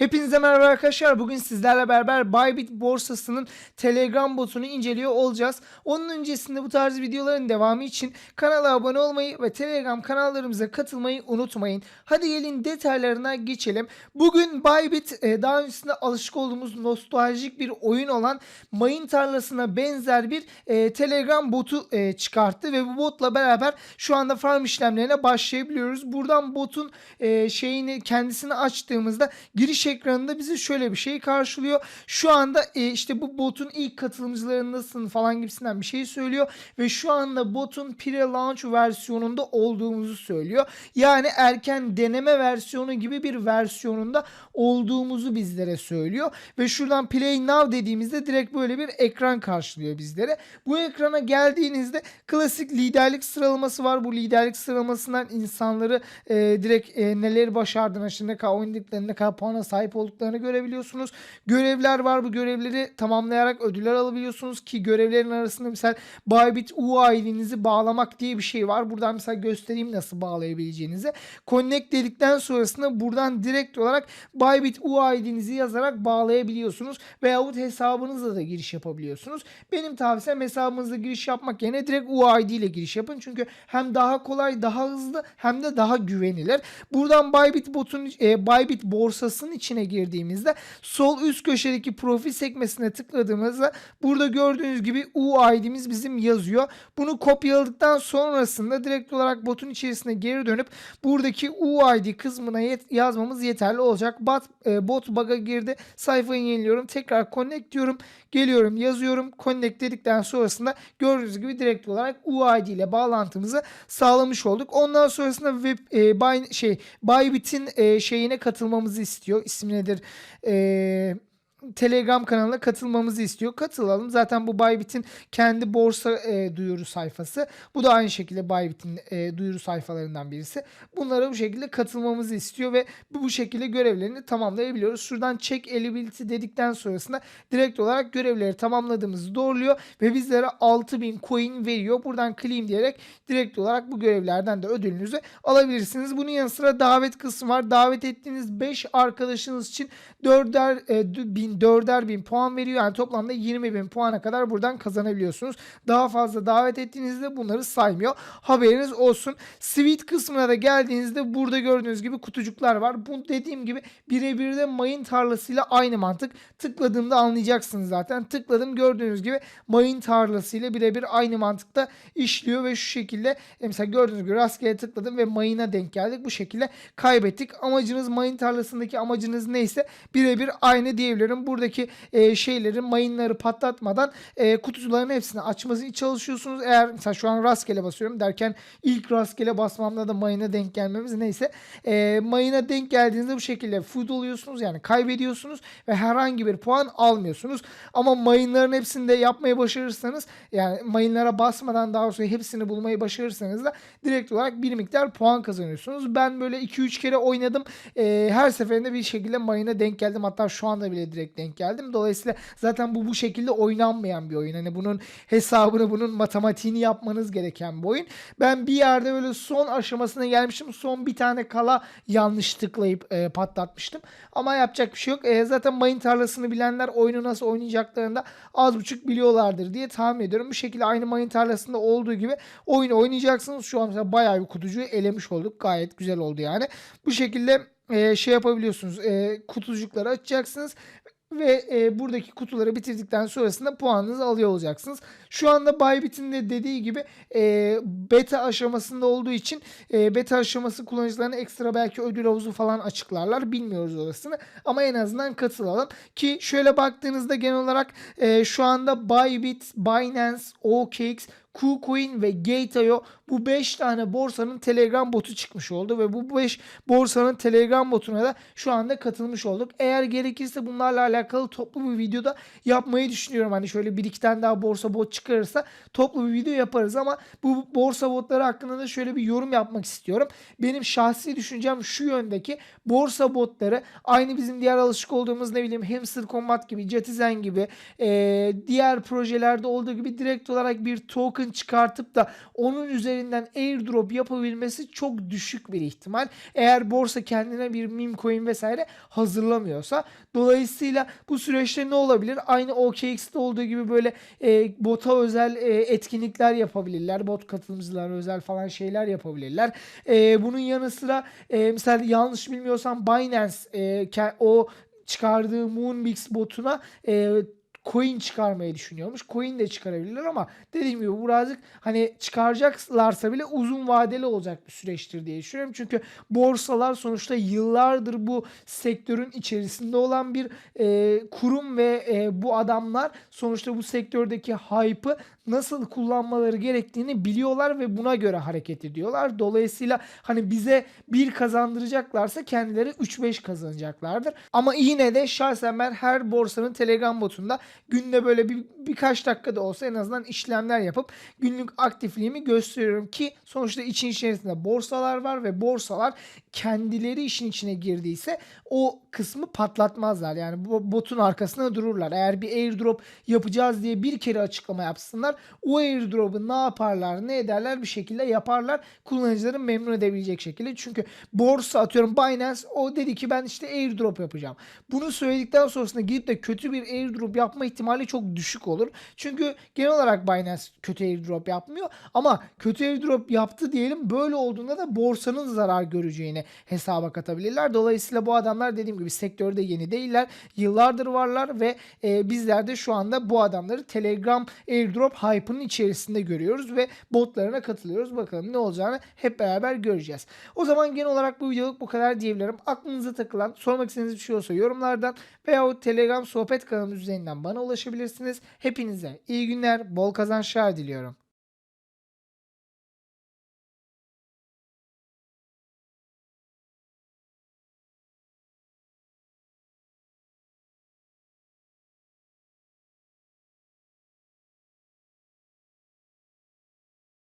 Hepinize merhaba arkadaşlar. Bugün sizlerle beraber Bybit borsasının Telegram botunu inceliyor olacağız. Onun öncesinde bu tarz videoların devamı için kanala abone olmayı ve Telegram kanallarımıza katılmayı unutmayın. Hadi gelin detaylarına geçelim. Bugün Bybit e, daha öncesinde alışık olduğumuz nostaljik bir oyun olan mayın tarlasına benzer bir e, Telegram botu e, çıkarttı ve bu botla beraber şu anda farm işlemlerine başlayabiliyoruz. Buradan botun şeyini kendisini açtığımızda giriş ekranında bizi şöyle bir şey karşılıyor. Şu anda e, işte bu botun ilk katılımcılarındasın falan gibisinden bir şey söylüyor ve şu anda botun pre-launch versiyonunda olduğumuzu söylüyor. Yani erken deneme versiyonu gibi bir versiyonunda olduğumuzu bizlere söylüyor ve şuradan play now dediğimizde direkt böyle bir ekran karşılıyor bizlere. Bu ekrana geldiğinizde klasik liderlik sıralaması var. Bu liderlik sıralamasından insanları e, direkt e, neleri başardığını, işte ne kadar oynadıklarını, ne kadar puana sahip olduklarını görebiliyorsunuz. Görevler var. Bu görevleri tamamlayarak ödüller alabiliyorsunuz ki görevlerin arasında mesela Bybit UID'nizi bağlamak diye bir şey var. Buradan mesela göstereyim nasıl bağlayabileceğinizi. Connect dedikten sonrasında buradan direkt olarak Bybit UID'nizi yazarak bağlayabiliyorsunuz. Veyahut hesabınızla da giriş yapabiliyorsunuz. Benim tavsiyem hesabınızla giriş yapmak yerine direkt UID ile giriş yapın. Çünkü hem daha kolay, daha hızlı hem de daha güvenilir. Buradan Bybit botun e, Bybit borsasının içine girdiğimizde sol üst köşedeki profil sekmesine tıkladığımızda burada gördüğünüz gibi UID'miz bizim yazıyor. Bunu kopyaladıktan sonrasında direkt olarak botun içerisine geri dönüp buradaki UID kısmına yet- yazmamız yeterli olacak. Bot, e, bot bug'a girdi. Sayfayı yeniliyorum. Tekrar connect diyorum. Geliyorum yazıyorum. Connect dedikten sonrasında gördüğünüz gibi direkt olarak UID ile bağlantımızı sağlamış olduk. Ondan sonrasında web e, Bay- şey Bybit'in e, şeyine katılmamızı istiyor. İsmi nedir? Eee Telegram kanalına katılmamızı istiyor. Katılalım. Zaten bu Bybit'in kendi borsa e, duyuru sayfası. Bu da aynı şekilde Bybit'in e, duyuru sayfalarından birisi. Bunlara bu şekilde katılmamızı istiyor ve bu, şekilde görevlerini tamamlayabiliyoruz. Şuradan check eligibility dedikten sonrasında direkt olarak görevleri tamamladığımızı doğruluyor ve bizlere 6000 coin veriyor. Buradan claim diyerek direkt olarak bu görevlerden de ödülünüzü alabilirsiniz. Bunun yanı sıra davet kısmı var. Davet ettiğiniz 5 arkadaşınız için 4'er e, bin 4'er bin puan veriyor. Yani toplamda 20 bin puana kadar buradan kazanabiliyorsunuz. Daha fazla davet ettiğinizde bunları saymıyor. Haberiniz olsun. Sweet kısmına da geldiğinizde burada gördüğünüz gibi kutucuklar var. Bu dediğim gibi birebir de mayın tarlasıyla aynı mantık. Tıkladığımda anlayacaksınız zaten. Tıkladım gördüğünüz gibi mayın tarlasıyla birebir aynı mantıkta işliyor ve şu şekilde e, mesela gördüğünüz gibi rastgele tıkladım ve mayına denk geldik. Bu şekilde kaybettik. Amacınız mayın tarlasındaki amacınız neyse birebir aynı diyebilirim. Buradaki e, şeyleri mayınları patlatmadan e, kutucuların hepsini açması çalışıyorsunuz. Eğer mesela şu an rastgele basıyorum derken ilk rastgele basmamda da mayına denk gelmemiz neyse e, mayına denk geldiğinizde bu şekilde food oluyorsunuz yani kaybediyorsunuz ve herhangi bir puan almıyorsunuz. Ama mayınların hepsini de yapmayı başarırsanız yani mayınlara basmadan daha sonra hepsini bulmayı başarırsanız da direkt olarak bir miktar puan kazanıyorsunuz. Ben böyle 2-3 kere oynadım. E, her seferinde bir şekilde mayına denk geldim. Hatta şu anda bile direkt denk geldim. Dolayısıyla zaten bu bu şekilde oynanmayan bir oyun. Hani bunun hesabını, bunun matematiğini yapmanız gereken bir oyun. Ben bir yerde böyle son aşamasına gelmiştim. Son bir tane kala yanlış tıklayıp e, patlatmıştım. Ama yapacak bir şey yok. E, zaten mayın tarlasını bilenler oyunu nasıl oynayacaklarını da az buçuk biliyorlardır diye tahmin ediyorum. Bu şekilde aynı mayın tarlasında olduğu gibi oyunu oynayacaksınız. Şu an mesela bayağı bir kutucuğu elemiş olduk. Gayet güzel oldu yani. Bu şekilde e, şey yapabiliyorsunuz. E, kutucukları açacaksınız ve e, buradaki kutuları bitirdikten sonrasında puanınızı alıyor olacaksınız. Şu anda Bybit'in de dediği gibi e, beta aşamasında olduğu için e, beta aşaması kullanıcılarına ekstra belki ödül havuzu falan açıklarlar. Bilmiyoruz orasını ama en azından katılalım. Ki şöyle baktığınızda genel olarak e, şu anda Bybit, Binance, OKX, KuCoin ve Gate.io bu 5 tane borsanın Telegram botu çıkmış oldu ve bu 5 borsanın Telegram botuna da şu anda katılmış olduk. Eğer gerekirse bunlarla alakalı toplu bir videoda yapmayı düşünüyorum. Hani şöyle bir iki tane daha borsa bot çıkarırsa toplu bir video yaparız ama bu borsa botları hakkında da şöyle bir yorum yapmak istiyorum. Benim şahsi düşüncem şu yöndeki borsa botları aynı bizim diğer alışık olduğumuz ne bileyim Hamster Combat gibi, Jetizen gibi e, diğer projelerde olduğu gibi direkt olarak bir token token çıkartıp da onun üzerinden airdrop yapabilmesi çok düşük bir ihtimal. Eğer borsa kendine bir meme coin vesaire hazırlamıyorsa. Dolayısıyla bu süreçte ne olabilir? Aynı OKX'te olduğu gibi böyle e, bota özel e, etkinlikler yapabilirler. Bot katılımcılara özel falan şeyler yapabilirler. E, bunun yanı sıra e, mesela yanlış bilmiyorsam Binance e, o çıkardığı Moonbix botuna e, coin çıkarmayı düşünüyormuş. Coin de çıkarabilirler ama dediğim gibi birazcık hani çıkaracaklarsa bile uzun vadeli olacak bir süreçtir diye düşünüyorum. Çünkü borsalar sonuçta yıllardır bu sektörün içerisinde olan bir e, kurum ve e, bu adamlar sonuçta bu sektördeki hype'ı nasıl kullanmaları gerektiğini biliyorlar ve buna göre hareket ediyorlar. Dolayısıyla hani bize bir kazandıracaklarsa kendileri 3-5 kazanacaklardır. Ama yine de şahsen ben her borsanın Telegram botunda günde böyle bir birkaç dakikada olsa en azından işlemler yapıp günlük aktifliğimi gösteriyorum ki sonuçta için içerisinde borsalar var ve borsalar kendileri işin içine girdiyse o kısmı patlatmazlar. Yani bu botun arkasında dururlar. Eğer bir airdrop yapacağız diye bir kere açıklama yapsınlar. O airdrop'u ne yaparlar, ne ederler bir şekilde yaparlar. Kullanıcıları memnun edebilecek şekilde. Çünkü borsa atıyorum Binance o dedi ki ben işte airdrop yapacağım. Bunu söyledikten sonrasında gidip de kötü bir airdrop yapma ihtimali çok düşük olur. Çünkü genel olarak Binance kötü airdrop yapmıyor. Ama kötü airdrop yaptı diyelim böyle olduğunda da borsanın zarar göreceğini hesaba katabilirler. Dolayısıyla bu adamlar dediğim gibi sektörde yeni değiller. Yıllardır varlar ve e, bizler de şu anda bu adamları Telegram airdrop hype'ının içerisinde görüyoruz ve botlarına katılıyoruz. Bakalım ne olacağını hep beraber göreceğiz. O zaman genel olarak bu videoluk bu kadar diyebilirim. Aklınıza takılan, sormak istediğiniz bir şey olsa yorumlardan veya Telegram sohbet kanalımız üzerinden bana ulaşabilirsiniz. Hepinize iyi günler, bol kazançlar diliyorum.